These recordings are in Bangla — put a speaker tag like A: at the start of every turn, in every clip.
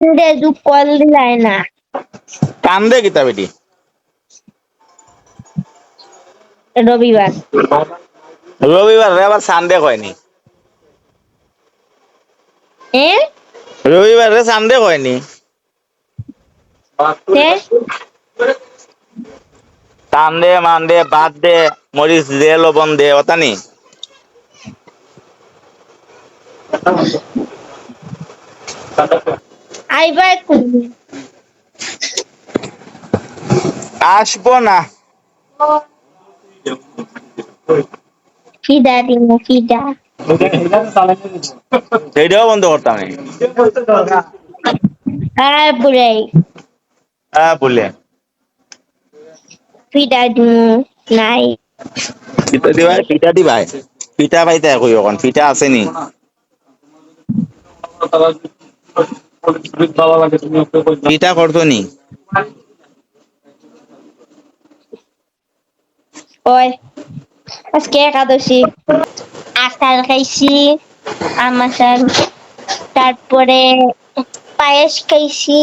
A: দে দু কল দিলাই না।
B: কান্দে কিতা বেটি?
A: রবিবার।
B: রবিবার রে আবার সানডে কয়নি?
A: এ
B: রবিবার রে সানডে কয়নি?
A: তে
B: সানডে মানডে বার্থডে মরিচ দে লবণ দে ওতানি
A: আইবা এক্ষুনি
B: আসব না।
A: ফিদা দিমু ফিদা
B: সেইটাও বন্ধ করতাম আমি।
A: আর বুড়াই
B: হ্যাঁ বলে
A: ফিদা দিমু নাই।
B: পিঠা দিবাই পিঠা দিবাই পিঠা পাইতে কই এখন পিঠা আছে নি?
A: আচার খাইছি আম আচার তারপরে পায়েস খাইছি।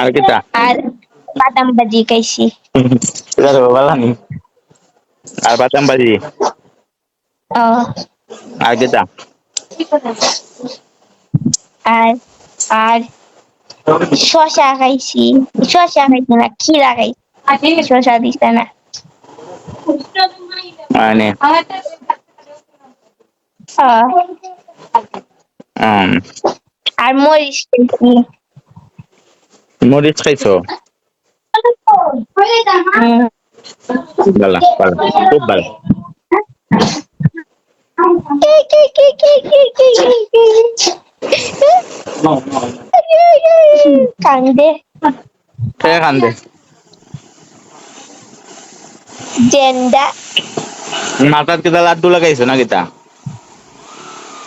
B: আর কিতা?
A: আর বাদাম ভাজি খাইছি।
B: এটা তো ভালো নি আর বাদাম বাজি
A: ও
B: আর কিতা?
A: আর আর শশা খাইছি শশা খাইছি না খিরা খাইছি শশা দিছে না
B: মানে
A: ও,
B: উম,
A: আর মরিচ খাইছি
B: মরিচ খাইছো
A: হুম।
B: ভালো ভালো খুব ভালো
A: কি, কি, কি, কি, কি, কি, grande. ¿Qué grande?
B: Jenda. Mata
A: kita
B: lihat dulu guys, sana kita.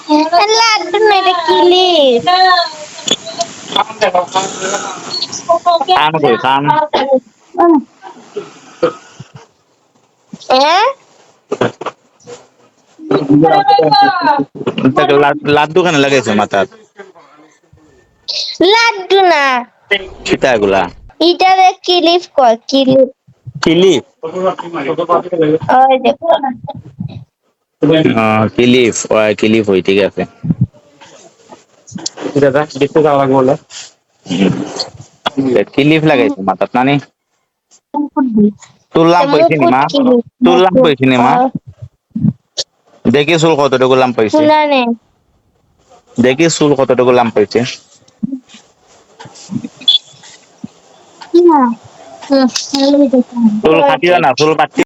B: Lihat
A: dulu mereka kili. Kamu
B: deh, kamu. Eh?
A: Kita
B: lihat kan lagi sama tat. Lihat
A: na. না এটারে কিলিপ কর কিলিপ।
B: কিলিপ?
A: ওই দেখো।
B: কিলিপ। ওই কিলিপ হই ঠিক আছে কিলিপ লাগাইছো মাথার নানি? তুললাম পাইছি নি মা? তুললাম পাইছি নি মা? দেখি চুল কতটুকু লাম পাইছে দেখি চুল কতটুকু লাম পাইছে চুল কাটিও না চুল কাটি